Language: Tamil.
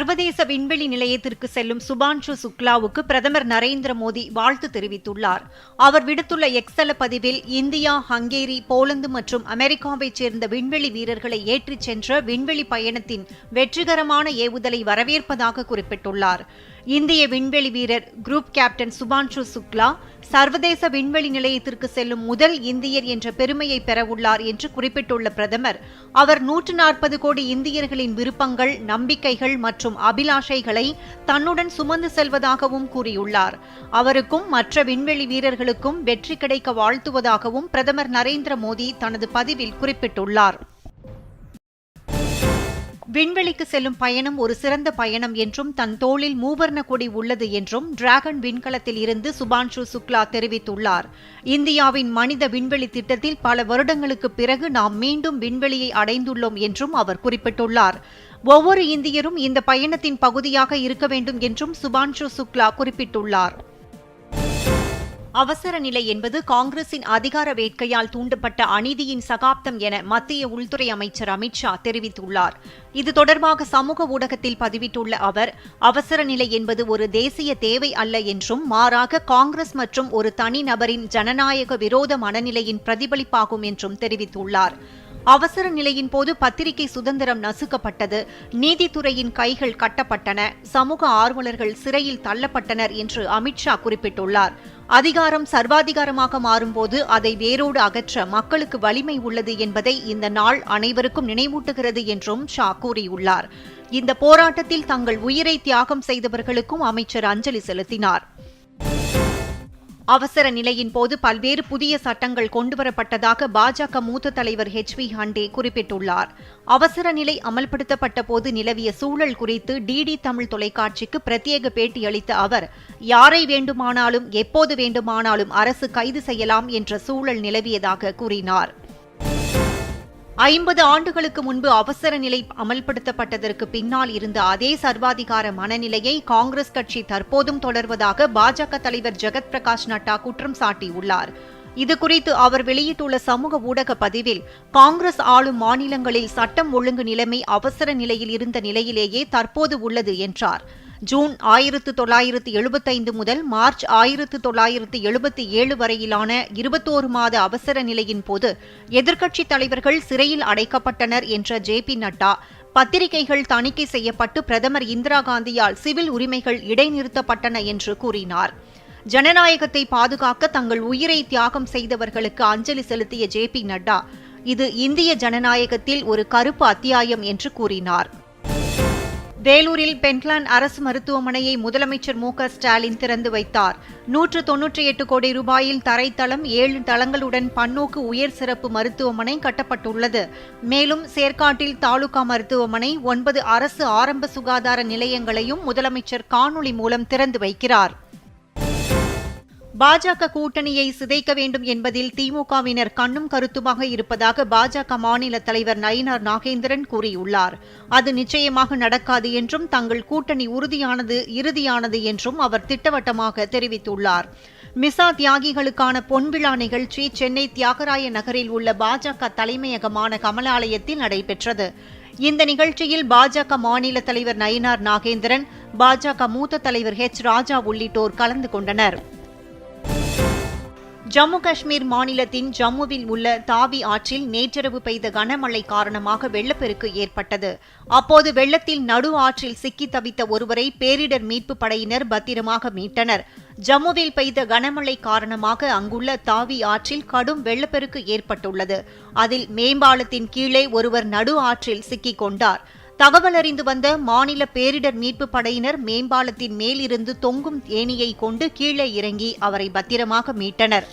சர்வதேச விண்வெளி நிலையத்திற்கு செல்லும் சுபான்ஷு சுக்லாவுக்கு பிரதமர் நரேந்திர மோடி வாழ்த்து தெரிவித்துள்ளார். அவர் விடுத்துள்ள எக்ஸல பதிவில் இந்தியா ஹங்கேரி போலந்து மற்றும் அமெரிக்காவைச் சேர்ந்த விண்வெளி வீரர்களை ஏற்றிச் சென்ற விண்வெளி பயணத்தின் வெற்றிகரமான ஏவுதலை வரவேற்பதாக குறிப்பிட்டுள்ளார். இந்திய விண்வெளி வீரர் குரூப் கேப்டன் சுபான்ஷு சுக்லா சர்வதேச விண்வெளி நிலையத்திற்கு செல்லும் முதல் இந்தியர் என்ற பெருமையை பெறவுள்ளார் என்று குறிப்பிட்டுள்ள பிரதமர் அவர் நூற்று நாற்பது கோடி இந்தியர்களின் விருப்பங்கள் நம்பிக்கைகள் மற்றும் அபிலாஷைகளை தன்னுடன் சுமந்து செல்வதாகவும் கூறியுள்ளார். அவருக்கும் மற்ற விண்வெளி வீரர்களுக்கும் வெற்றி கிடைக்க வாழ்த்துவதாகவும் பிரதமர் நரேந்திர மோடி தனது பதிவில் குறிப்பிட்டுள்ளார். விண்வெளிக்கு செல்லும் பயணம் ஒரு சிறந்த பயணம் என்றும் தன் தோளில் மூவர்ண கொடி உள்ளது என்றும் டிராகன் விண்கலத்தில் இருந்து சுபான்ஷு சுக்லா தெரிவித்துள்ளார். இந்தியாவின் மனித விண்வெளி திட்டத்தில் பல வருடங்களுக்கு பிறகு நாம் மீண்டும் விண்வெளியை அடைந்துள்ளோம் என்றும் அவர் குறிப்பிட்டுள்ளார். ஒவ்வொரு இந்தியரும் இந்த பயணத்தின் பகுதியாக இருக்க வேண்டும் என்றும் சுபான்ஷு சுக்லா குறிப்பிட்டுள்ளார். அவசர நிலை என்பது காங்கிரசின் அதிகார வேட்கையால் தூண்டப்பட்ட அநீதியின் சகாப்தம் என மத்திய உள்துறை அமைச்சர் அமித்ஷா தெரிவித்துள்ளார். இது தொடர்பாக சமூக ஊடகத்தில் பதிவிட்டுள்ள அவர் அவசர நிலை என்பது ஒரு தேசிய தேவை அல்ல என்றும் மாறாக காங்கிரஸ் மற்றும் ஒரு தனிநபரின் ஜனநாயக விரோத மனநிலையின் பிரதிபலிப்பாகும் என்றும் தெரிவித்துள்ளார். அவசர நிலையின் போது பத்திரிகை சுதந்திரம் நசுக்கப்பட்டது. நீதித்துறையின் கைகள் கட்டப்பட்டன. சமூக ஆர்வலர்கள் சிறையில் தள்ளப்பட்டனர் என்று அமித்ஷா குறிப்பிட்டுள்ளார். அதிகாரம் சர்வாதிகாரமாக மாறும்போது அதை வேரோடு அகற்ற மக்களுக்கு வலிமை உள்ளது என்பதை இந்த நாள் அனைவருக்கும் நினைவூட்டுகிறது என்றும் ஷா கூறியுள்ளார். இந்த போராட்டத்தில் தங்கள் உயிரை தியாகம் செய்தவர்களுக்கும் அமைச்சர் அஞ்சலி செலுத்தினார். அவசர நிலையின் போது பல்வேறு புதிய சட்டங்கள் கொண்டுவரப்பட்டதாக பாஜக மூத்த தலைவர் ஹெச் வி ஹண்டே குறிப்பிட்டுள்ளார். அவசர நிலை அமல்படுத்தப்பட்ட போது நிலவிய சூழல் குறித்து டிடி தமிழ் தொலைக்காட்சிக்கு பிரத்யேக பேட்டியளித்த அவர் யாரை வேண்டுமானாலும் எப்போது வேண்டுமானாலும் அரசு கைது செய்யலாம் என்ற சூழல் நிலவியதாக கூறினார். ஐம்பது ஆண்டுகளுக்கு முன்பு அவசர நிலை அமல்படுத்தப்பட்டதற்கு பின்னால் இருந்த அதே சர்வாதிகார மனநிலையை காங்கிரஸ் கட்சி தற்போதும் தொடர்வதாக பாஜக தலைவர் ஜெகத் பிரகாஷ் நட்டா குற்றம் சாட்டியுள்ளார். இதுகுறித்து அவர் வெளியிட்டுள்ள சமூக ஊடக பதிவில் காங்கிரஸ் ஆளும் மாநிலங்களில் சட்டம் ஒழுங்கு நிலைமை அவசர நிலையில் இருந்த நிலையிலேயே தற்போது உள்ளது என்றார். ஜூன் ஆயிரத்து தொள்ளாயிரத்து எழுபத்தைந்து முதல் மார்ச் ஆயிரத்து தொள்ளாயிரத்து எழுபத்தி ஏழு வரையிலான இருபத்தோரு மாத அவசர நிலையின் போது எதிர்க்கட்சித் தலைவர்கள் சிறையில் அடைக்கப்பட்டனர் என்ற ஜே பி நட்டா. பத்திரிகைகள் தணிக்கை செய்யப்பட்டு பிரதமர் இந்திரா காந்தியால் சிவில் உரிமைகள் இடைநிறுத்தப்பட்டன என்று கூறினார். ஜனநாயகத்தை பாதுகாக்க தங்கள் உயிரை தியாகம் செய்தவர்களுக்கு அஞ்சலி செலுத்திய ஜே பி நட்டா இது இந்திய ஜனநாயகத்தில் ஒரு கருப்பு அத்தியாயம் என்று கூறினார். வேலூரில் பென்ட்லான் அரசு மருத்துவமனையை முதலமைச்சர் மு ஸ்டாலின் திறந்து வைத்தார். நூற்று தொன்னூற்றி எட்டு கோடி ரூபாயில் தரைத்தளம் ஏழு தளங்களுடன் பன்னோக்கு உயர் சிறப்பு மருத்துவமனை கட்டப்பட்டுள்ளது. மேலும் சேர்க்காட்டில் தாலுகா மருத்துவமனை ஒன்பது அரசு ஆரம்ப சுகாதார நிலையங்களையும் முதலமைச்சர் காணொலி மூலம் திறந்து வைக்கிறார். பாஜக கூட்டணியை சிதைக்க வேண்டும் என்பதில் திமுகவினர் கண்ணும் கருத்துமாக இருப்பதாக பாஜக மாநில தலைவர் நயினார் நாகேந்திரன் கூறியுள்ளார். அது நிச்சயமாக நடக்காது என்றும் தங்கள் கூட்டணி உறுதியானது இறுதியானது என்றும் அவர் திட்டவட்டமாக தெரிவித்துள்ளார். மிசா தியாகிகளுக்கான பொன்விழா நிகழ்ச்சி சென்னை தியாகராய நகரில் உள்ள பாஜக தலைமையகமான கமலாலயத்தில் நடைபெற்றது. இந்த நிகழ்ச்சியில் பாஜக மாநில தலைவர் நயினார் நாகேந்திரன் பாஜக மூத்த தலைவர் ஹெச். ராஜா உள்ளிட்டோர் கலந்து கொண்டனர். ஜம்மு காஷ்மீர் மாநிலத்தின் ஜம்முவில் உள்ள தாவி ஆற்றில் நேற்றிரவு பெய்த கனமழை காரணமாக வெள்ளப்பெருக்கு ஏற்பட்டது. அப்போது வெள்ளத்தில் நடு ஆற்றில் சிக்கி தவித்த ஒருவரை பேரிடர் மீட்பு படையினர் பத்திரமாக மீட்டனர். ஜம்முவில் பெய்த கனமழை காரணமாக அங்குள்ள தாவி ஆற்றில் கடும் வெள்ளப்பெருக்கு ஏற்பட்டுள்ளது. அதில் மேம்பாலத்தின் கீழே ஒருவர் நடு ஆற்றில் சிக்கிக் கொண்டார். தகவல் அறிந்து வந்த மாநில பேரிடர் மீட்பு படையினர் மேம்பாலத்தின் மேலிருந்து தொங்கும் ஏணியை கொண்டு கீழே இறங்கி அவரை பத்திரமாக மீட்டனர்.